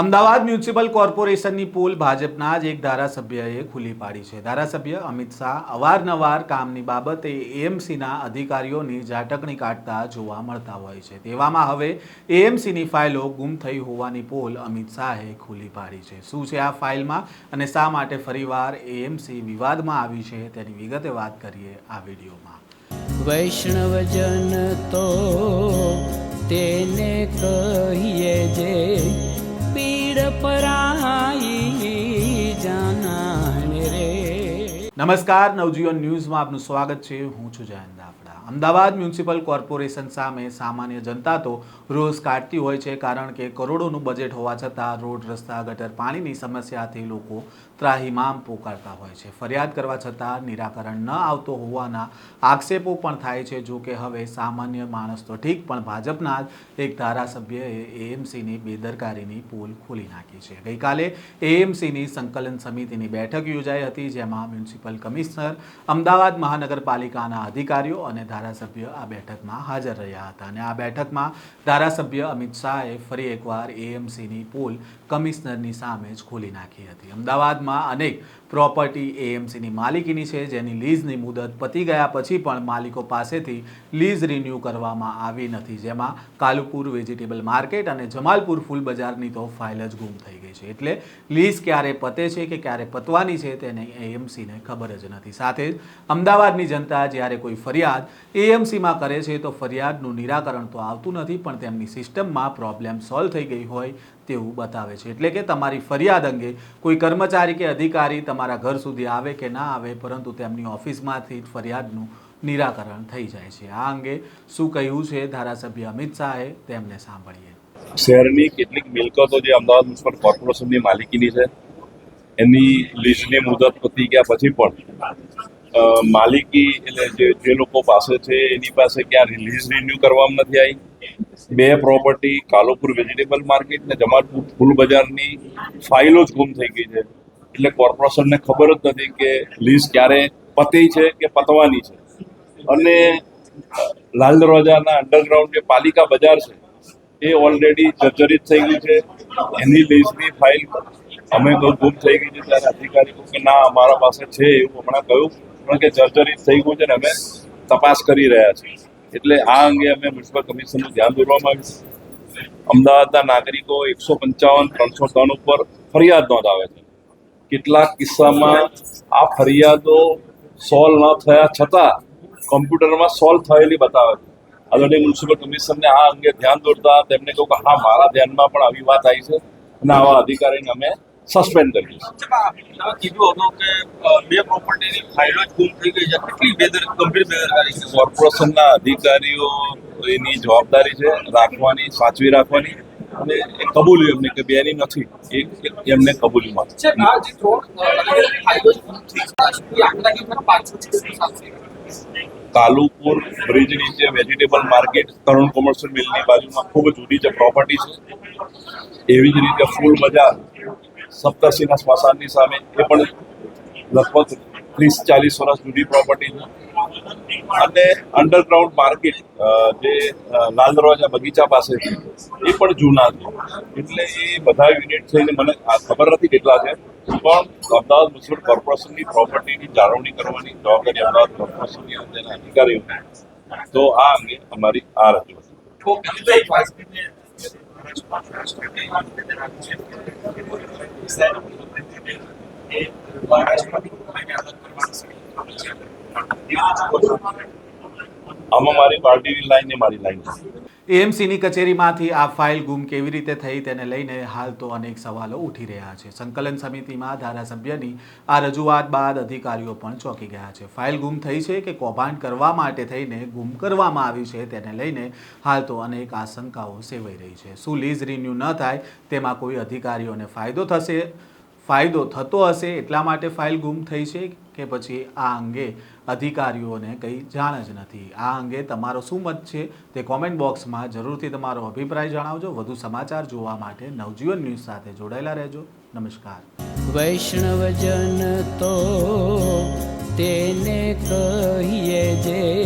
Ahmedabad municipal કોર્પોરેશનની pole ભાજપના જ એક ધારાસભ્યએ ખુલ્લી પાડી છે. ધારાસભ્ય અમિત શાહ અવારનવાર કામની બાબતે એએમસીના અધિકારીઓની ઝાટકણી કાઢતા જોવા મળતા હોય છે. તેવામાં હવે એએમસીની ફાઇલો ગુમ થઈ હોવાની પોલ અમિત શાહે ખુલ્લી પાડી છે. શું છે આ ફાઇલમાં અને શા માટે ફરીવાર એએમસી વિવાદમાં આવી છે તેની વિગતે વાત કરીએ આ વિડીયોમાં. વૈષ્ણવજન તો તેને કહીએ જે પીડ નમસ્કાર, નવજીવન ન્યૂઝમાં આપનું સ્વાગત છે. હું છું જયંત દાફડા. અમદાવાદ મ્યુનિસિપલ કોર્પોરેશન સામે સામાન્ય જનતા તો રોષ કાઢતી હોય છે, કારણ કે કરોડોનું બજેટ હોવા છતાં રોડ, રસ્તા, ગટર, પાણીની સમસ્યાથી લોકો ત્રાહિમામ પોકારતા હોય છે. ફરિયાદ કરવા છતાં નિરાકરણ ન આવતો હોવાના આક્ષેપો પણ થાય છે. જો કે હવે સામાન્ય માણસ તો ઠીક, પણ ભાજપના એક ધારાસભ્યએ એએમસીની બેદરકારીની પોલ ખોલી નાખી છે. ગઈકાલે એએમસીની સંકલન સમિતિની બેઠક યોજાઈ હતી, જેમાં મ્યુનિસિપલ કમિશનર, અમદાવાદ મહાનગરપાલિકાના અધિકારીઓ અને ધારાસભ્ય આ બેઠકમાં હાજર રહ્યા હતા. અને આ બેઠકમાં ધારાસભ્ય અમિત શાહે ફરી એકવાર એએમસીની પોલ કમિશનરની સામે જ ખોલી નાખી હતી. અમદાવાદમાં અનેક પ્રોપર્ટી એએમસીની માલિકીની છે, જેની લીઝની મુદત પતી ગયા પછી પણ માલિકો પાસેથી લીઝ રિન્યૂ કરવામાં આવી નથી, જેમાં કાલુપુર વેજીટેબલ માર્કેટ અને જમાલપુર ફૂલ બજારની તો ફાઇલ જ ગુમ થઈ ગઈ છે. એટલે લીઝ ક્યારે પતે છે કે ક્યારે પતવાની છે, તેને એએમસીને ખબર જ નથી. સાથે જ અમદાવાદની જનતા જ્યારે કોઈ ફરિયાદ એએમસીમાં કરે છે, તો ફરિયાદનું નિરાકરણ તો આવતું નથી, પણ તેમની સિસ્ટમમાં પ્રોબ્લેમ સોલ્વ થઈ ગઈ હોય તેવું બતાવે છે. એટલે કે તમારી ફરિયાદ અંગે કોઈ કર્મચારી કે અધિકારી તમારા ઘર સુધી આવે કે ના આવે, પરંતુ તેમની ઓફિસમાંથી ફરિયાદનું નિરાકરણ થઈ જાય છે. આ અંગે શું કહ્યું છે ધારાસભ્ય અમિત શાહે તેમને સાંભળીએ. શહેરની કેટલીક મિલકતો જે અમદાવાદ મ્યુનિસિપલ કોર્પોરેશનની માલિકીની છે એની લીઝની મુદત પતી ગયા પછી પણ માલિકી એટલે જે જે લોકો પાસે છે, એની પાસે ક્યાં લીઝ રિન્યુ કરવામાં નથી આવી. બે પ્રોપર્ટી કાલોપુર વેજીટેબલ માર્કેટ ને જમાલપુર ફૂલ બજારની ફાઇલો જ ગુમ થઈ ગઈ છે. એટલે કોર્પોરેશનને ખબર જ નથી કે લીઝ ક્યારે પતી છે કે પતવાની છે. અને લાલ દરવાજાના અંડરગ્રાઉન્ડ જે પાલિકા બજાર છે, એ ઓલરેડી જર્જરિત થઈ ગઈ છે. એની લીઝની ફાઇલ અમે તો ગુમ થઈ ગઈ છે ત્યારે અધિકારી કે ના, અમારા પાસે છે એવું હમણાં કહ્યું. પણ કે જર્જરિત થઈ ગયું છે ને અમે તપાસ કરી રહ્યા છીએ. એટલે આ અંગે અમે મ્યુનિસિપલ કમિશનનું ધ્યાન દોરવામાં આવ્યું અમદાવાદના નાગરિકો એકસો પંચાવન, ત્રણસો ત્રણ ઉપર ફરિયાદ નોંધાવે છે. કેટલાક કિસ્સામાં આ ફરિયાદો સોલ્વ ન થયા છતાં કોમ્પ્યુટરમાં સોલ્વ થયેલી બતાવે છે. આદરણીય મ્યુનિસિપલ કમિશનને આ અંગે ધ્યાન દોરતા તેમને કહ્યું કે હા, મારા ધ્યાનમાં પણ આવી વાત આવી છે અને આવા અધિકારીને અમે સસ્પેન્ડ કરી તમે કીધું હતું કે બે પ્રોપર્ટીની ફાઇલો જ ગુમ થઈ ગઈ છે. કેટલી બેદર ગંભીર બેદરકારી છે? કોર્પોરેશનના અધિકારીઓ એની જવાબદારી છે રાખવાની સાચવી રાખવાની અને એ કબૂલ્યું એમને કે બેની નથી. એ એમને કબૂલ્યું કાલુપુર બ્રિજ નીચે વેજીટેબલ માર્કેટ તરુણ કોમર્શિયલ મિલની બાજુમાં ખૂબ જ જૂની છે પ્રોપર્ટી છે. એવી જ રીતે ફૂલ બજાર સપ્તર્ષિના સ્મશાનની સામે એ પણ લગભગ ત્રીસ ચાલીસ વર્ષ જૂની પ્રોપર્ટી છે. અને અંડરગ્રાઉન્ડ માર્કેટ જે લાલ દરવાજા બગીચા પાસે છે, એ પણ જૂના છે. એટલે એ બધા યુનિટ થઈને મને આ ખબર નથી કેટલા છે, પણ અમદાવાદ મ્યુનિસિપલ કોર્પોરેશનની પ્રોપર્ટીની જાળવણી કરવાની જવાબદારી અમદાવાદ કોર્પોરેશનની અંદર અધિકારીઓ તો આ અંગે અમારી આ રજૂઆત. આમાં મારી પાર્ટીની લાઈન ને મારી લાઈન છે. એએમસીની કચેરીમાંથી આ ફાઇલ ગુમ કેવી રીતે થઈ તેને લઈને હાલ તો અનેક સવાલો ઉઠી રહ્યા છે. સંકલન સમિતિમાં ધારાસભ્યની આ રજૂઆત બાદ અધિકારીઓ પણ ચોંકી ગયા છે. ફાઇલ ગુમ થઈ છે કે કૌભાંડ કરવા માટે થઈને ગુમ કરવામાં આવી છે તેને લઈને હાલ તો અનેક આશંકાઓ સેવાઈ રહી છે. શું લીઝ રિન્યૂ ન થાય તેમાં કોઈ અધિકારીઓને ફાયદો થશે? ફાયદો થતો હશે એટલા માટે ફાઇલ ગુમ થઈ છે કે પછી આ અંગે અધિકારીઓને કંઈ જાણ જ નથી. આ અંગે તમારો શું મત છે તે કોમેન્ટ બોક્સમાં જરૂરથી તમારો અભિપ્રાય જણાવજો. વધુ સમાચાર જોવા માટે નવજીવન ન્યૂઝ સાથે જોડાયેલા રહેજો. નમસ્કાર. વૈષ્ણવજન તો તેને કહીએ જે